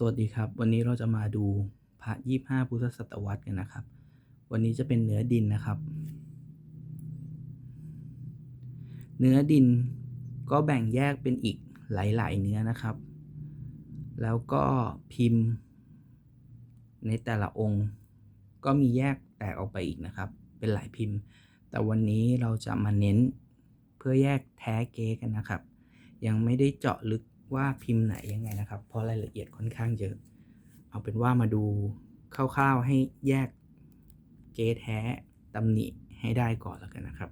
สวัสดีครับ วันนี้เราจะมาดูพระยี่ห้าพุทธศตวรรษกันนะครับ วันนี้จะเป็นเนื้อดินนะครับ เนื้อดินก็แบ่งแยกเป็นอีกหลาย ๆ เนื้อนะครับ แล้วก็พิมพ์ ในแต่ละองค์ก็มีแยกแตกออกไปอีกนะครับ เป็นหลายพิมพ์ แต่วันนี้เราจะมาเน้นเพื่อแยกแท้เก๊กันนะครับ ยังไม่ได้เจาะลึก ว่าพิมพ์ไหนยังไงนะครับ เพราะรายละเอียดค่อนข้างเยอะ เอาเป็นว่ามาดูคร่าวๆให้แยกเก๊แท้ตำหนิให้ได้ก่อนแล้วกันนะครับ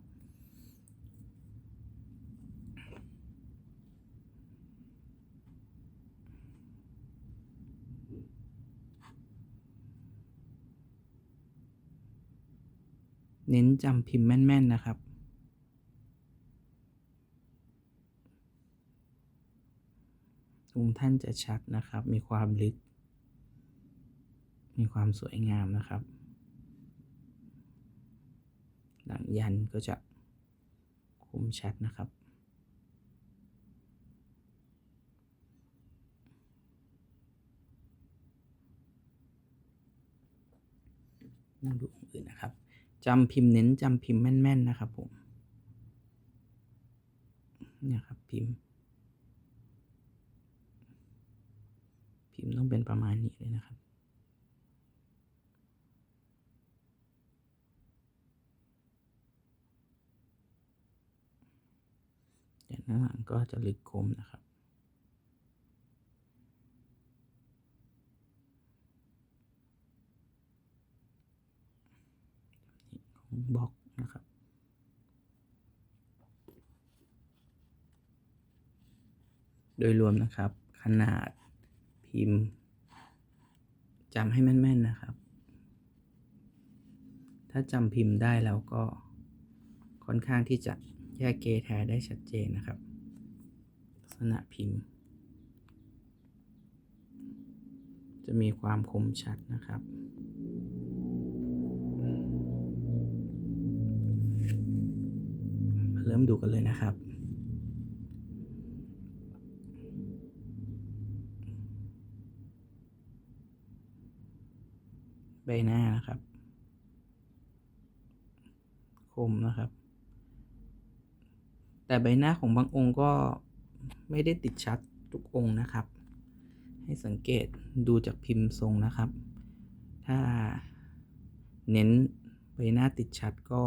เน้นจำพิมพ์แม่น ๆ นะครับ องค์ท่านจะชัดนะครับ มีความลึก มีความสวยงามนะครับ หลังยันก็จะคมชัดนะครับมาดูองค์อื่นนะครับจำพิมพ์เน้นจำพิมพ์แม่น ๆ นะครับผม เนี่ยครับ พิมพ์ พิมพ์ ต้องเป็นประมาณนี้เลยนะครับแต่หน้าหลังก็จะลึกคมนะครับของบล็อกนะครับ โดยรวมนะครับ ขนาด พิมพ์จำให้แม่นๆนะครับ ถ้าจำพิมพ์ได้แล้วก็ค่อนข้างที่จะแยกเกแท้ได้ชัดเจนนะครับ ลักษณะพิมพ์ จะมีความคมชัดนะครับมาเริ่มดูกันเลยนะครับ ใบหน้านะครับ คมนะครับ แต่ใบหน้าของบางองค์ก็ไม่ได้ติดชัดทุกองค์นะครับ ให้สังเกตดูจากพิมพ์ทรงนะครับ ถ้าเน้นใบหน้าติดชัดก็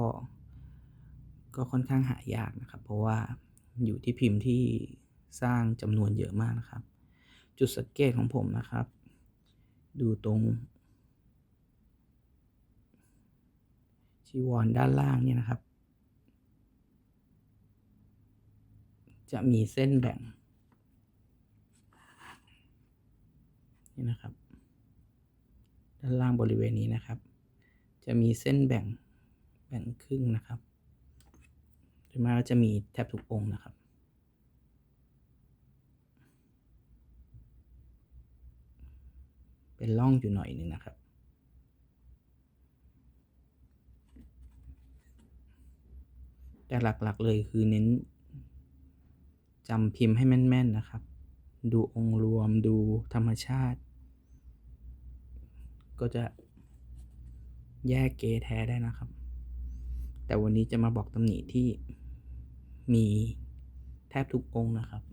ก็ค่อนข้างหายากนะครับ เพราะว่าอยู่ที่พิมพ์ที่สร้างจำนวนเยอะมากนะครับ จุดสังเกตของผมนะครับ ดูตรง จีวรด้านล่างเนี่ยนะครับ จะมีเส้นแบ่ง นี่นะครับ ด้านล่างบริเวณนี้นะครับ จะมีเส้นแบ่งแบ่งครึ่งนะครับโดยมากจะมีแทบทุกองค์นะครับเป็นร่องอยู่หน่อยหนึ่งนะครับ แต่หลักๆเลยคือเน้นจำพิมพ์ให้แม่น ๆ นะครับ ดูองค์รวมดูธรรมชาติ ก็จะแยกเกแท้ได้นะครับ แต่วันนี้จะมาบอกตำหนิที่มีแทบทุกองค์นะครับ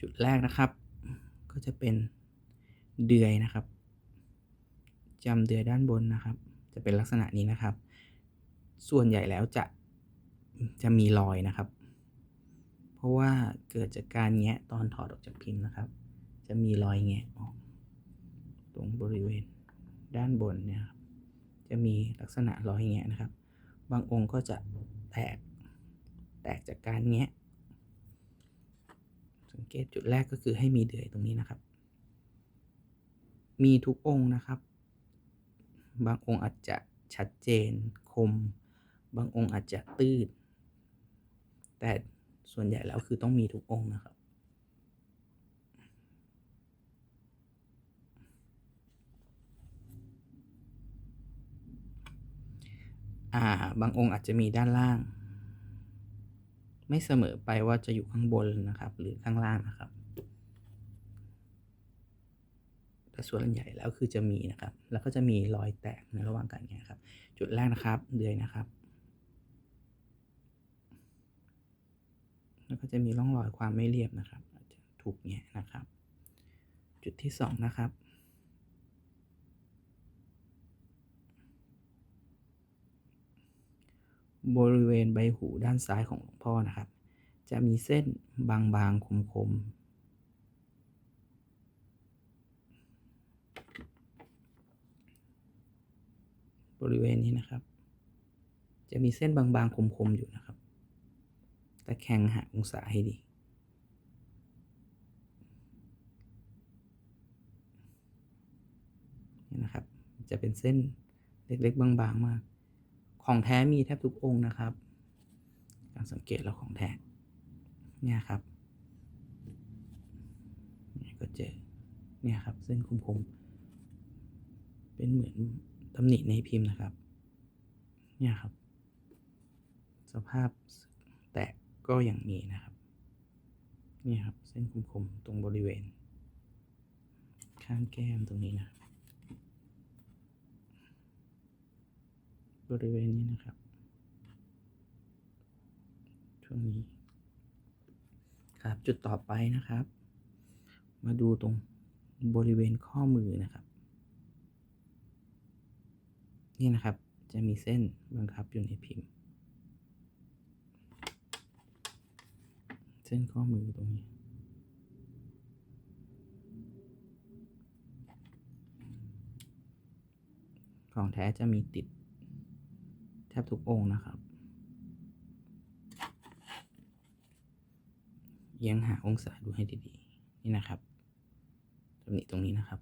จุดแรกนะครับ ก็จะเป็นเดือยนะครับจำเดือยด้านบนนะครับ จะเป็นลักษณะนี้นะครับ ส่วนใหญ่แล้วจะจะมีรอยนะครับ เพราะว่าเกิดจากการแงะตอนถอดออกจากพิมพ์นะครับ จะมีรอยแงะออก ตรงบริเวณด้านบนเนี่ยครับจะมีลักษณะรอยแงะนะครับ บางองค์ก็จะแตกแตกจากการแงะ สังเกตจุดแรกก็คือให้มีเดือยตรงนี้นะครับ มีทุกองค์นะครับ บางองค์อาจจะชัดเจนคม บางองค์อาจจะตื้นแต่ส่วนใหญ่แล้วคือต้องมีทุกองค์นะครับ อ่า บางองค์อาจจะมีด้านล่าง ไม่เสมอไปว่าจะอยู่ข้างบนนะครับ หรือข้างล่างนะครับ แต่ส่วนใหญ่แล้วคือจะมีนะครับ แล้วก็จะมีรอยแตกในระหว่างการแงะครับ จุดแรกนะครับ เดือยนะครับ แล้วก็จะมีร่องรอยความไม่เรียบนะครับจะถูกแงะนะครับ จุดที่สองนะครับ บริเวณใบหูด้านซ้ายของหลวงพ่อนะครับ จะมีเส้นบางๆคมๆบริเวณนี้นะครับ จะมีเส้นบางๆ คมๆ อยู่นะครับะแคงหาองศาให้ดี นี่นะครับ จะเป็นเส้นเล็กๆ บางๆ มาก ของแท้มีแทบทุกองค์นะครับ การสังเกตแล้วของแท้ เนี่ยครับนี่ก็เจอ เนี่ยครับ เส้นคมๆ เป็นเหมือนตำหนิในพิมพ์นะครับ เนี่ยครับ สภาพ กก็ยังมีนะครับ นี่ครับ เส้นคมๆตรงบริเวณ ข้างแก้มตรงนี้นะครับ บริเวณนี้นะครับ ช่วงนี้ ครับจุดต่อไปนะครับ มาดูตรงบริเวณข้อมือนะครับ นี่นะครับจะมีเส้นบังคับอยู่ในพิมพ์ ส้นข้อมือตรงนี้ ของแท้จะมีติด แทบทุกองค์นะครับเอียงหาองศาดูให้ดีๆ นี่นะครับตรงนี้ตรงนี้นะครับ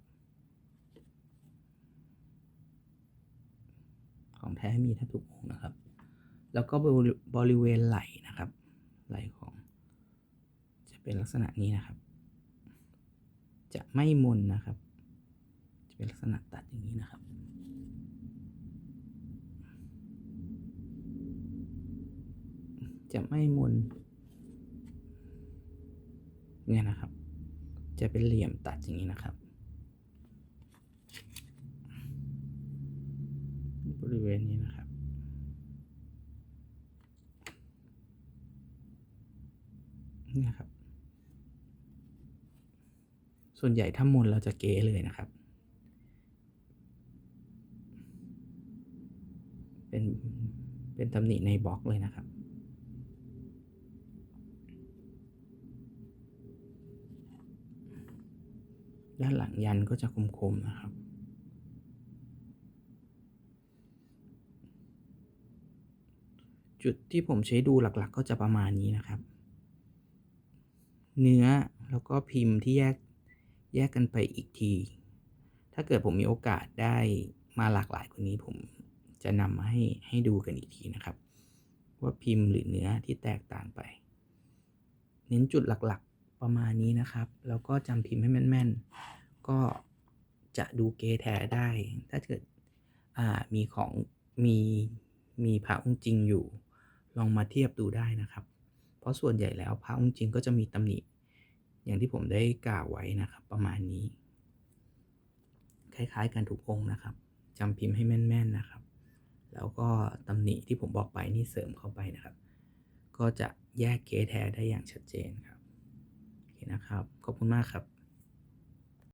ของแท้มีแทบทุกองค์นะครับ แล้วก็บริเวณไหล่นะครับ ไหล่ เป็นลักษณะนี้นะครับ จะไม่มนนะครับ จะเป็นลักษณะตัดอย่างนี้นะครับ จะไม่มนเนี่ยนะครับ จะเป็นเหลี่ยมตัดอย่างนี้นะครับ บริเวณนี้นะครับเนี่ยครับ ส่วนใหญ่ถ้ามนเราจะเก๋เลยนะครับ เป็นเป็นตำหนิในบล็อกเลยนะครับด้านหลังยันก็จะคมๆนะครับ จุดที่ผมใช้ดูหลักๆ ก็จะประมาณนี้นะครับ เนื้อแล้วก็พิมพ์ที่แยก แยกกันไปอีกที ถ้าเกิดผมมีโอกาสได้มาหลากหลายกว่านี้ ผมจะนำมาให้ให้ดูกันอีกทีนะครับ ว่าพิมพ์หรือเนื้อที่แตกต่างไป เน้นจุดหลักๆประมาณนี้นะครับ แล้วก็จำพิมพ์ให้แม่นๆ ก็จะดูเกแท้ได้ ถ้าเกิดมีของมีมีพระองค์จริงอยู่ ลองมาเทียบดูได้นะครับ เพราะส่วนใหญ่แล้วพระองค์จริงก็จะมีตำหนิ อย่างที่ผมได้กล่าวไว้นะครับ ประมาณนี้ คล้ายๆกันทุกองค์นะครับจำพิมพ์ให้แม่น ๆนะครับ แล้วก็ตำหนิที่ผมบอกไปนี่เสริมเข้าไปนะครับ ก็จะแยกเกแท้ได้อย่างชัดเจนครับโอเคนะครับ ขอบคุณมากครับ